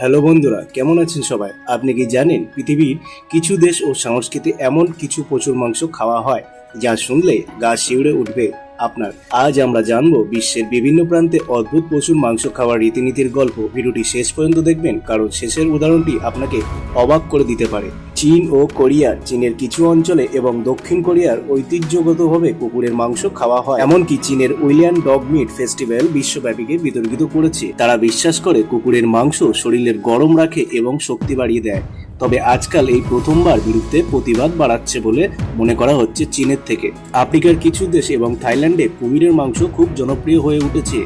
Hello বন্ধুরা, কেমন আছেন সবাই? আপনি কি জানেন, পৃথিবীর কিছু দেশ ও সংস্কৃতি এমন কিছু প্রচুর মাংস খাওয়া হয়, যা শুনলে গা শিউড়ে উঠবে। আপনার, আজ আমরা জানব বিশ্বের বিভিন্ন প্রান্তে অদ্ভুত প্রচুর মাংস খাওয়ার রীতিনীতির গল্প। ভিডিওটি শেষ পর্যন্ত দেখবেন, কারণ শেষের উদাহরণটি আপনাকে অবাক করে দিতে পারে। চীন ও কোরিয়ার চীনের কিছু অঞ্চলে এবং দক্ষিণ কোরিয়ার ঐতিহ্যগতভাবে কুকুরের মাংস খাওয়া হয়। এমনকি চীনের উইলিয়ান ডগ মিট ফেস্টিভ্যাল বিশ্বব্যাপীকে বিতর্কিত করেছে। তারা বিশ্বাস করে কুকুরের মাংস শরীরের গরম রাখে এবং শক্তি বাড়িয়ে দেয়। তবে আজকাল এই প্রথমবার বিরুদ্ধে প্রতিবাদ বাড়াচ্ছে বলে মনে করা হচ্ছে চীনের থেকে। আফ্রিকার কিছু দেশ এবং থাইল্যান্ডে কুমিরের মাংস খুব জনপ্রিয় হয়ে উঠেছে।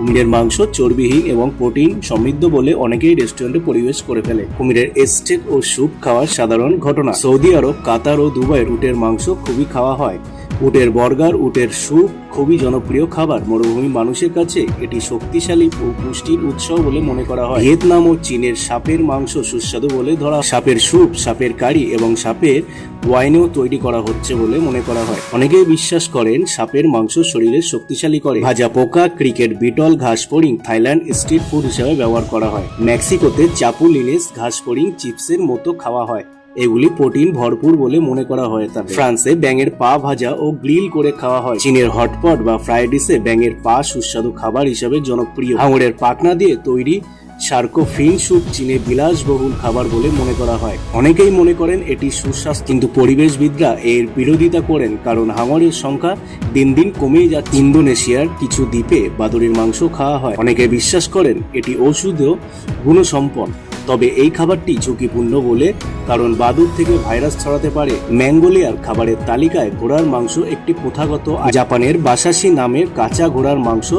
কুমিরের মাংস চর্বিহীন এবং প্রোটিন সমৃদ্ধ বলে অনেকেই রেস্টুরেন্টে পরিবেশ করে ফেলে। কুমিরের স্টেক ও স্যুপ খাওয়ার সাধারণ ঘটনা। সৌদি আরব, কাতার ও দুবাই রুটের মাংস খুবই খাওয়া হয়। উটের বর্গার, উটের স্যুপ, খুবই জনপ্রিয় খাবার। মরুভূমি মানুষের কাছে এটি শক্তিশালী ও পুষ্টির উৎস বলে মনে করা হয়। ভিয়েতনাম ও চীনের সাপের মাংস সুস্বাদু বলে ধরা সাপের স্যুপ, সাপের কারি এবং সাপের ওয়াইনও তৈরি করা হচ্ছে বলে মনে করা হয়। অনেকেই বিশ্বাস করেন সাপের মাংস শরীরের শক্তিশালী করে। ভাজা পোকা, ক্রিকেট বিটল ঘাস ফড়িং থাইল্যান্ড স্ট্রিট ফুড হিসেবে ব্যবহার করা হয়। মেক্সিকোতে চাপু লিনেস ঘাস ফড়িং চিপসের মতো খাওয়া হয়। এগুলি প্রোটিন ভরপুর বলে মনে করা হয় থাকে ফ্রান্সে ব্যাঙের পা ভাজা ও গ্রিল করে খাওয়া হয়। চীনের হটপট বা ফ্রাইড ডিশে ব্যাঙের পা সুস্বাদু খাবার হিসেবে জনপ্রিয়। হাঙরের পাকনা দিয়ে তৈরি সার্কো ফিন স্যুপ চীনে বিলাসবহুল খাবার বলে মনে করা হয়। অনেকেই মনে করেন এটি সুস্বাস্থ্য, কিন্তু পরিবেশবিদরা এর বিরোধিতা করেন কারণ হাঙরের সংখ্যা দিন দিন কমেই যাচ্ছে। ইন্দোনেশিয়ার কিছু দ্বীপে বাদুড়ির মাংস খাওয়া হয়। অনেকে বিশ্বাস করেন এটি ওষুধেও গুণসম্পন্ন। তবে এই খাবারটি ঝুঁকিপূর্ণ বলে, কারণ বাদুর থেকে ভাইরাস ছড়াতে পারে ম্যাঙ্গোলিয়ার খাবারের তালিকায় ঘোড়ার মাংস একটি প্রথাগত জাপানের বাসাসি নামের কাঁচা ঘোড়ার মাংস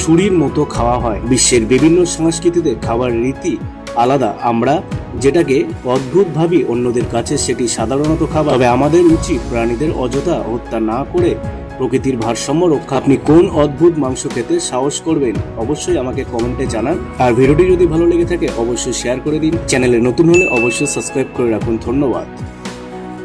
ছুরির মতো খাওয়া হয়। বিশ্বের বিভিন্ন সংস্কৃতিতে খাবার রীতি আলাদা। আমরা যেটাকে অদ্ভুত ভাবি, অন্যদের কাছে সেটি সাধারণত খাবার। তবে আমাদের উচিত প্রাণীদের অযথা হত্যা না করে প্রকৃতির ভারসাম্য রক্ষা। আপনি কোন অদ্ভুত মাংস খেতে সাহস করবেন, অবশ্যই আমাকে কমেন্টে জানান। আর ভিডিওটি যদি ভালো লেগে থাকে, অবশ্যই শেয়ার করে দিন। চ্যানেলে নতুন হলে অবশ্যই সাবস্ক্রাইব করে রাখুন। ধন্যবাদ।